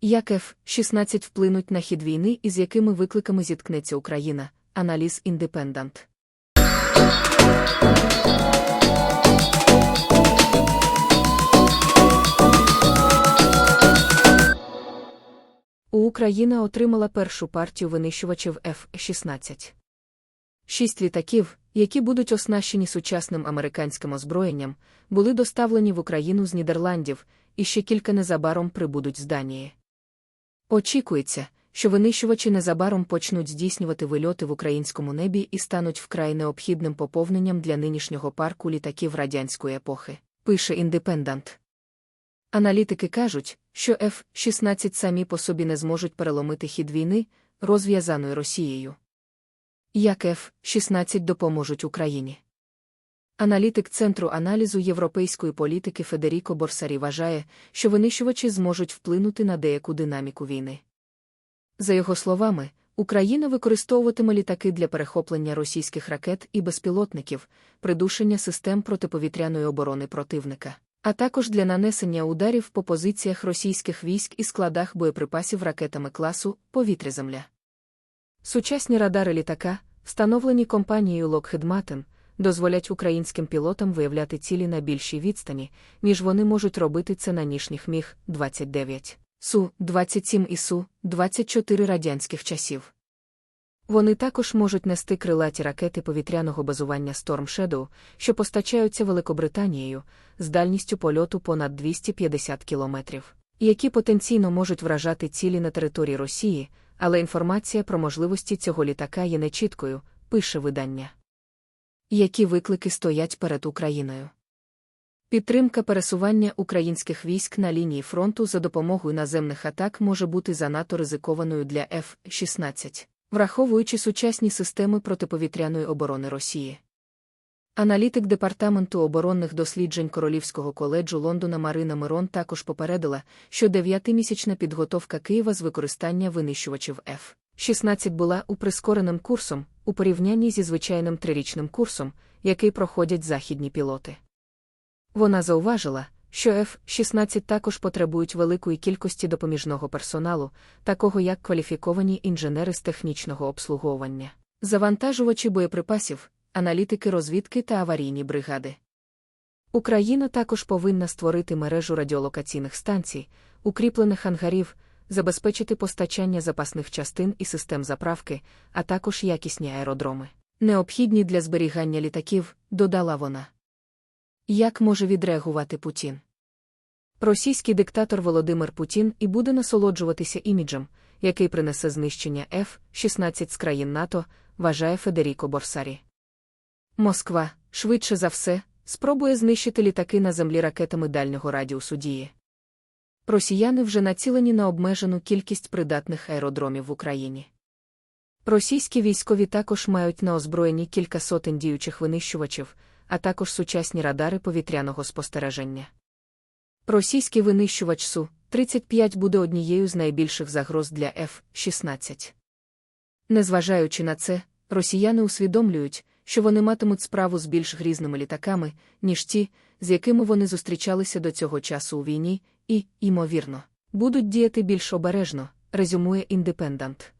Як F-16 вплинуть на хід війни і з якими викликами зіткнеться Україна? Аналіз Індепендент. Україна отримала першу партію винищувачів F-16. Шість літаків, які будуть оснащені сучасним американським озброєнням, були доставлені в Україну з Нідерландів, і ще кілька незабаром прибудуть з Данії. Очікується, що винищувачі незабаром почнуть здійснювати вильоти в українському небі і стануть вкрай необхідним поповненням для нинішнього парку літаків радянської епохи, пише індепендант. Аналітики кажуть, що F-16 самі по собі не зможуть переломити хід війни, розв'язаної Росією. Як F-16 допоможуть Україні? Аналітик Центру аналізу європейської політики Федеріко Борсарі вважає, що винищувачі зможуть вплинути на деяку динаміку війни. За його словами, Україна використовуватиме літаки для перехоплення російських ракет і безпілотників, придушення систем протиповітряної оборони противника, а також для нанесення ударів по позиціях російських військ і складах боєприпасів ракетами класу Повітря-Земля. Сучасні радари літака, встановлені компанією Lockheed Martin, дозволять українським пілотам виявляти цілі на більшій відстані, ніж вони можуть робити це на нішніх міг 29 Су-27 і Су-24 радянських часів. Вони також можуть нести крилаті ракети повітряного базування Storm Shadow, що постачаються Великобританією, з дальністю польоту понад 250 кілометрів, які потенційно можуть вражати цілі на території Росії, але інформація про можливості цього літака є нечіткою, пише видання. Які виклики стоять перед Україною? Підтримка пересування українських військ на лінії фронту за допомогою наземних атак може бути занадто ризикованою для F-16, враховуючи сучасні системи протиповітряної оборони Росії. Аналітик Департаменту оборонних досліджень Королівського коледжу Лондона Марина Мирон також попередила, що дев'ятимісячна підготовка Києва з використання винищувачів F-16 була уприскореним курсом у порівнянні зі звичайним трирічним курсом, який проходять західні пілоти. Вона зауважила, що F-16 також потребують великої кількості допоміжного персоналу, такого як кваліфіковані інженери з технічного обслуговування, завантажувачі боєприпасів, аналітики розвідки та аварійні бригади. Україна також повинна створити мережу радіолокаційних станцій, укріплених ангарів, забезпечити постачання запасних частин і систем заправки, а також якісні аеродроми, необхідні для зберігання літаків, додала вона. Як може відреагувати Путін? Російський диктатор Володимир Путін і буде насолоджуватися іміджем, який принесе знищення F-16 з країн НАТО, вважає Федеріко Борсарі. Москва, швидше за все, спробує знищити літаки на землі ракетами дальнього радіусу дії. Росіяни вже націлені на обмежену кількість придатних аеродромів в Україні. Російські військові також мають на озброєнні кілька сотень діючих винищувачів, а також сучасні радари повітряного спостереження. Російський винищувач Су-35 буде однією з найбільших загроз для F-16. Незважаючи на це, росіяни усвідомлюють, що вони матимуть справу з більш грізними літаками, ніж ті, з якими вони зустрічалися до цього часу у війні, і, ймовірно, будуть діяти більш обережно, резюмує індепендант.